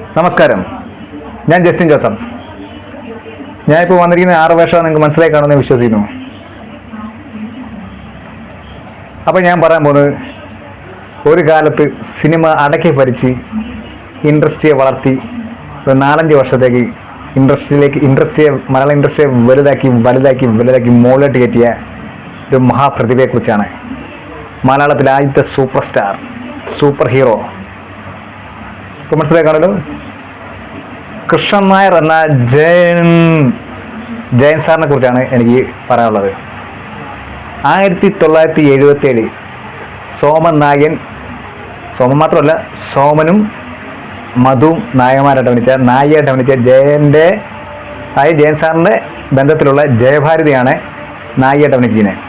നമസ്കാരം. ഞാൻ Justin Joseph. ഞാനിപ്പോൾ വന്നിരിക്കുന്ന ആറ് വേഷം നിങ്ങൾക്ക് മനസ്സിലായി കാണുമെന്ന് വിശ്വസിക്കുന്നു. അപ്പോൾ ഞാൻ പറയാൻ പോകുന്നത് ഒരു കാലത്ത് സിനിമ അടക്കി ഭരിച്ച് ഇൻഡസ്ട്രിയെ വളർത്തി ഒരു നാലഞ്ച് വർഷത്തേക്ക് ഇൻഡസ്ട്രിയിലേക്ക് ഇൻഡസ്ട്രിയെ മലയാള ഇൻഡസ്ട്രിയെ വലുതാക്കി വലുതാക്കി വലുതാക്കി മുകളിലോട്ട് കയറ്റിയ ഒരു മഹാപ്രതിഭയെക്കുറിച്ചാണ് മലയാളത്തിലെ ആദ്യത്തെ സൂപ്പർ സ്റ്റാർ സൂപ്പർ ഹീറോ ഇപ്പോൾ മനസ്സിലാക്കാണല്ലോ കൃഷ്ണൻ നായർ എന്ന ജയൻ ജയൻ സാറിനെ കുറിച്ചാണ് എനിക്ക് പറയാനുള്ളത്. ആയിരത്തി തൊള്ളായിരത്തി എഴുപത്തി ഏഴ് സോമൻ നായകൻ സോമൻ മാത്രമല്ല സോമനും മധുവും നായകന്മാരായിട്ട് അഭിനയിച്ച നായികയായിട്ട് അഭിനയിച്ച ജയന്റെ അതായത് ജയൻ സാറിന്റെ ബന്ധത്തിലുള്ള ജയഭാരതിയാണ് നായികയായിട്ട് അഭിനയിച്ചിരുന്നത്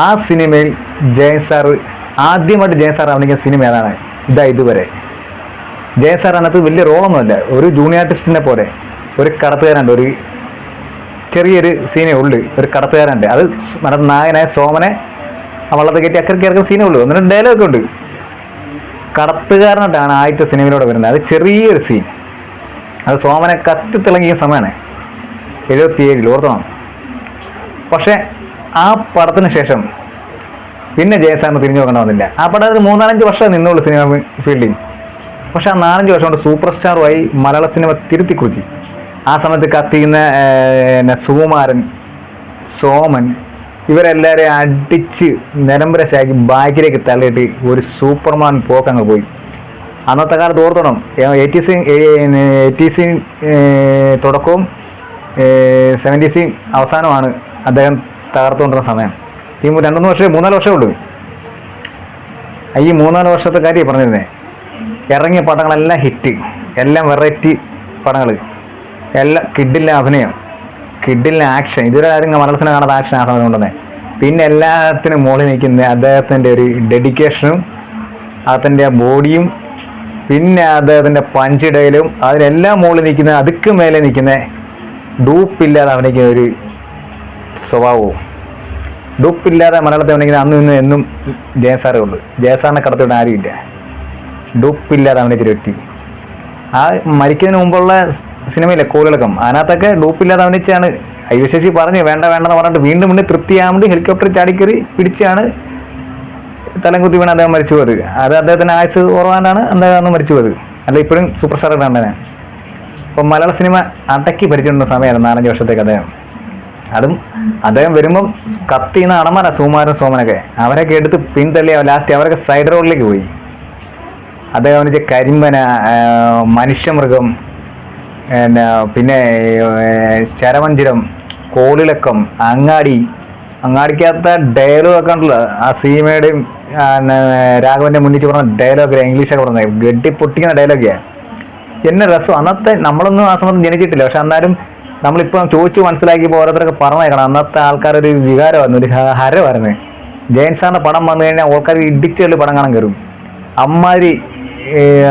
ആ സിനിമയിൽ ജയൻ സാർ ആദ്യമായിട്ട് ജയൻ സാർ അഭിനയിക്കുന്ന സിനിമ ഏതാണ്? ഇതാ ഇതുവരെ. ജയൻ ആർ അതിനകത്ത് വലിയ റോളൊന്നുമല്ല. ഒരു ജൂനിയർ ആർട്ടിസ്റ്റിനെ പോലെ ഒരു കടത്തുകാരുണ്ട് ഒരു ചെറിയൊരു സീനേ ഉള്ളു. ഒരു കടത്തുകാരുണ്ട് അത് മറ്റേ നായനായ സോമനെ ആ വള്ളത്തെ കയറ്റി അക്കരയ്ക്ക് ഇറക്കുന്ന സീനേ ഉള്ളൂ. എന്നിട്ട് ഡയലോഗ് ഉണ്ട്. കടത്തുകാരനായിട്ടാണ് ആദ്യത്തെ സിനിമയിലൂടെ വരുന്നത്. അത് ചെറിയൊരു സീൻ അത് സോമനെ കത്തി തിളങ്ങിയ സമയമാണ്. എഴുപത്തിയേഴിൽ ഓർത്തണം പക്ഷേ ആ പടത്തിന് ശേഷം പിന്നെ ജയസാറിന് തിരിഞ്ഞു നോക്കേണ്ട വന്നില്ല. ആ പടം മൂന്നാലഞ്ച് വർഷം നിന്നുള്ളൂ സിനിമ ഫീൽഡിൽ. പക്ഷെ ആ നാലഞ്ച് വർഷം കൊണ്ട് സൂപ്പർ സ്റ്റാറുമായി മലയാള സിനിമ തിരുത്തി കുറിച്ച്. ആ സമയത്ത് കത്തിയുന്ന പിന്നെ സുകുമാരൻ സോമൻ ഇവരെല്ലാവരെയും അടിച്ച് നിലമ്പരശാക്കി ബാക്കിലേക്ക് തള്ളിയിട്ട് ഒരു സൂപ്പർമാൻ പോക്കങ്ങ് പോയി. അന്നത്തെ കാലത്ത് ഓർത്തണം എയ്റ്റി സി എയ്റ്റി സി തുടക്കവും സെവന്റി സി അവസാനമാണ് അദ്ദേഹം തകർത്തുകൊണ്ടിരുന്ന സമയം. ഈ രണ്ടു മൂന്ന് വർഷം മൂന്നാൽ വർഷമേ ഉള്ളൂ. ഈ മൂന്നാൽ വർഷത്തെ കാര്യം പറഞ്ഞിരുന്നേ. ഇറങ്ങിയ പടങ്ങളെല്ലാം ഹിറ്റ് എല്ലാം വെറൈറ്റി പടങ്ങൾ എല്ലാം കിഡിലെ അഭിനയം. കിഡിലെ ആക്ഷൻ ഇതുവരെ ആരും മലയാള സിനിമ കാണാത്ത ആക്ഷൻ ആ സമയം കൊണ്ടുവന്നേ പിന്നെ എല്ലാത്തിനും മുകളിൽ നിൽക്കുന്ന അദ്ദേഹത്തിന്റെ ഒരു ഡെഡിക്കേഷനും അദ്ദേഹത്തിന്റെ ബോഡിയും പിന്നെ അദ്ദേഹത്തിന്റെ പഞ്ചിടയിലും അതിനെല്ലാം മുകളിൽ നിൽക്കുന്ന അതുക്ക് മേലെ നിൽക്കുന്ന ഡൂപ്പില്ലാതെ അഭിനയിക്കുന്ന ഒരു സ്വഭാവവും. ഡൂപ്പില്ലാതെ മലയാളത്തെ അഭിനയിക്കുന്ന അന്നും ഇന്നും എന്നും ജയസാറേ ഉള്ളൂ. ജയസാറിനെ കടത്തിവിടാൻ ആരുമില്ല. ഡൂപ്പില്ലാതെ അഭിനയിച്ചൊരു വ്യക്തി ആ മരിക്കുന്നതിന് മുമ്പുള്ള സിനിമയിലെ കോലിളക്കം അതിനകത്തൊക്കെ ഡൂപ്പില്ലാതെ അവനിച്ചാണ്. അയ്യശേഷി പറഞ്ഞ് വേണ്ട വേണ്ടെന്ന് പറഞ്ഞിട്ട് വീണ്ടും വീണ്ടും തൃപ്തിയാവേണ്ടി ഹെലികോപ്റ്റർ ചാടിക്കറി പിടിച്ചാണ് തലം കുത്തി വീണ് അദ്ദേഹം മരിച്ചു പോയത് അത് അദ്ദേഹത്തിന് ആയുസ് കുറവാണ്ടാണ് അദ്ദേഹം അന്ന് മരിച്ചു പോയത് അല്ല ഇപ്പോഴും സൂപ്പർ സ്റ്റാർ കണ്ടനെ അപ്പം മലയാള സിനിമ അടക്കി ഭരിച്ചിരുന്ന സമയമായിരുന്നു നാലഞ്ച് വർഷത്തേക്ക് അദ്ദേഹം. അതും അദ്ദേഹം വരുമ്പം കത്തിയുന്ന അടമാന സുമാരൻ സോമനൊക്കെ. അവരൊക്കെ എടുത്ത് പിന്തള്ളി ലാസ്റ്റ് അവരൊക്കെ സൈഡ് റോഡിലേക്ക് പോയി. അദ്ദേഹം വെച്ച കരിമ്പന മനുഷ്യമൃഗം പിന്നെ ചരമഞ്ചിരം കോളിളക്കം അങ്ങാടി അങ്ങാടിക്കകത്ത ഡയലോഗ് ഒക്കെ ഉണ്ടല്ലോ. ആ സീമയുടെയും രാഘവന്റെ മുന്നിട്ട് പറഞ്ഞ ഡയലോഗ് ഇംഗ്ലീഷൊക്കെ പറഞ്ഞത്. ഗഡി പൊട്ടിക്കുന്ന ഡയലോഗിയാണ് എന്നെ രസം. അന്നത്തെ നമ്മളൊന്നും ആ സമയത്ത് ജനിച്ചിട്ടില്ല. പക്ഷെ എന്നാലും നമ്മളിപ്പം ചോദിച്ചു മനസ്സിലാക്കി ഓരോരുത്തരൊക്കെ പറഞ്ഞേക്കണം. അന്നത്തെ ആൾക്കാരൊരു വികാരമായിരുന്നു. ഒരു ഹരമായിരുന്നു. ജയൻ സാറിന്റെ പടം വന്നു കഴിഞ്ഞാൽ ആൾക്കാർ ഇടിച്ചുള്ള പടം കാണാൻ കയറും അമ്മാതിരി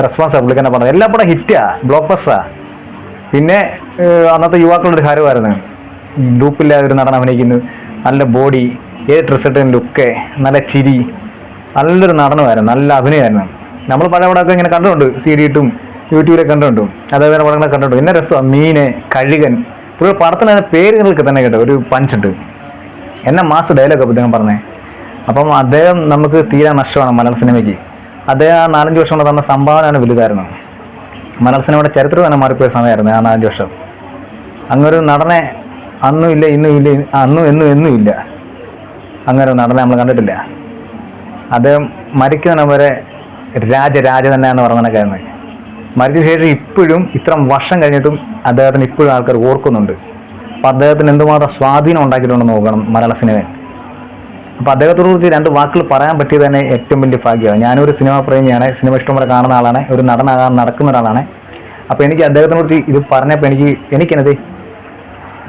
റെസ്പോൺസാണ് പുള്ളിക്കാരനെ പറഞ്ഞത്. എല്ലാ പടം ഹിറ്റാ ബ്ലോക്ക് ബസ്റ്റാ പിന്നെ അന്നത്തെ യുവാക്കളുടെ ഒരു ഹരമായിരുന്നു ഡൂപ്പില്ലാതെ ഒരു നടൻ അഭിനയിക്കുന്നു. നല്ല ബോഡി ഏത് ഡ്രസ്സിട്ടും ലുക്ക് നല്ല ചിരി നല്ലൊരു നടനുമായിരുന്നു നല്ല അഭിനയമായിരുന്നു. നമ്മൾ പഴയ പടമൊക്കെ ഇങ്ങനെ കണ്ടുകൊണ്ട് സി ഡി ഇട്ടും യൂട്യൂബിലൊക്കെ കണ്ടുകൊണ്ടും അതേപോലെ പടങ്ങളെ കണ്ടുകൊണ്ട് പിന്നെ രസമാണ് മീന് കഴുകൻ. പുള്ളി പടത്തിന് പേരുകൾക്ക് തന്നെ കേട്ടോ ഒരു പഞ്ചുണ്ട് എന്നെ മാസ് ഡയലോഗ് അദ്ദേഹം പറഞ്ഞേ. അപ്പം അദ്ദേഹം നമുക്ക് തീരാ നഷ്ടമാണ് മലയാള സിനിമയ്ക്ക് അദ്ദേഹം ആ നാലഞ്ച് വർഷം കൊണ്ട് തന്ന സംഭാവന വലുതായിരുന്നു. മലയാള സിനിമയുടെ ചരിത്രം തന്നെ മാറിപ്പോയ സമയമായിരുന്നു ആ നാലഞ്ച് വർഷം. അങ്ങൊരു നടനെ അന്നും ഇല്ല ഇന്നും ഇല്ല അന്നും എന്നും എന്നും ഇല്ല. അങ്ങനെ നടനെ നമ്മൾ കണ്ടിട്ടില്ല. അദ്ദേഹം മരിക്കുന്ന വരെ രാജ രാജ തന്നെയാണെന്ന് പറഞ്ഞതൊക്കെയായിരുന്നു മരിച്ച ശേഷം ഇപ്പോഴും ഇത്ര വർഷം കഴിഞ്ഞിട്ടും അദ്ദേഹത്തിന് ഇപ്പോഴും ആൾക്കാർ ഓർക്കുന്നുണ്ട്. അപ്പം അദ്ദേഹത്തിന് എന്തുമാത്രം സ്വാധീനം ഉണ്ടാക്കിയിട്ടുണ്ടെന്ന് നോക്കണം മലയാള സിനിമയിൽ. അപ്പോൾ അദ്ദേഹത്തോട് കുറിച്ച് രണ്ട് വാക്കുകൾ പറയാൻ പറ്റിയത് തന്നെ ഏറ്റവും വലിയ ഭാഗ്യമാണ്. ഞാനൊരു സിനിമ പ്രേമിയാണ് സിനിമ ഇഷ്ടംപോലെ കാണുന്ന ആളാണ് ഒരു നടനാകാൻ നടക്കുന്ന ഒരാളാണ്. അപ്പോൾ എനിക്ക് അദ്ദേഹത്തിനെ കുറിച്ച് ഇത് പറഞ്ഞപ്പോൾ എനിക്ക് എനിക്കെന്നത്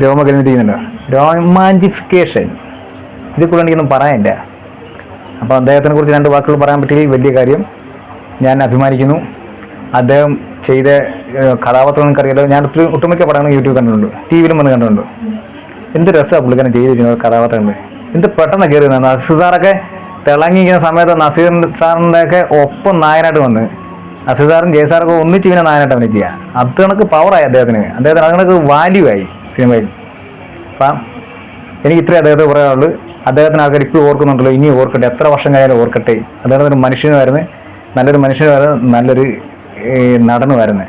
രോമകലിന് ചെയ്യുന്നുണ്ട് രോമാന്റിഫിക്കേഷൻ ഇതിൽ കൂടെ എനിക്കൊന്നും പറയാനില്ല. അപ്പോൾ അദ്ദേഹത്തിനെ കുറിച്ച് രണ്ട് വാക്കുകൾ പറയാൻ പറ്റിയ വലിയ കാര്യം ഞാൻ അഭിമാനിക്കുന്നു. അദ്ദേഹം ചെയ്ത കഥാപാത്രം എനിക്കറിയാലോ ഞാൻ ഒത്തിരി ഒട്ടുമിക്ക പടങ്ങൾ യൂട്യൂബ് കണ്ടിട്ടുണ്ട് ടി വിയിലും വന്ന് കണ്ടിട്ടുണ്ട്. എന്ത് രസമാണ് പുള്ളിക്കാരൻ ചെയ്തിരിക്കുന്നത് കഥാപാത്രങ്ങൾ എന്ത് പെട്ടെന്ന് കയറി നസീർ സാറൊക്കെ തിളങ്ങിയിരിക്കുന്ന സമയത്ത് നസീർ സാറിന്റെ ഒക്കെ ഒപ്പം നായനായിട്ട് വന്ന്. നസീർ സാറും ജയ സാറൊക്കെ ഒന്നിച്ച് ഇങ്ങനെ നായനായിട്ട് അഭിനയിക്കുക അത് കണക്ക് പവറായി അദ്ദേഹത്തിന്. അദ്ദേഹത്തിന് അത് കണക്ക് വാല്യൂ ആയി സിനിമയിൽ. അപ്പം എനിക്ക് ഇത്രയും അദ്ദേഹത്തെ പറയാനുള്ളൂ. അദ്ദേഹത്തിന് ആൾക്കാർ ഇപ്പോൾ ഓർക്കുന്നുണ്ടല്ലോ ഇനി ഓർക്കട്ടെ എത്ര വർഷം കഴിഞ്ഞാലും ഓർക്കട്ടെ. അദ്ദേഹത്തിന് മനുഷ്യനുമായിരുന്നു നല്ലൊരു മനുഷ്യനുമായിരുന്നു നല്ലൊരു നടനുമായിരുന്നു.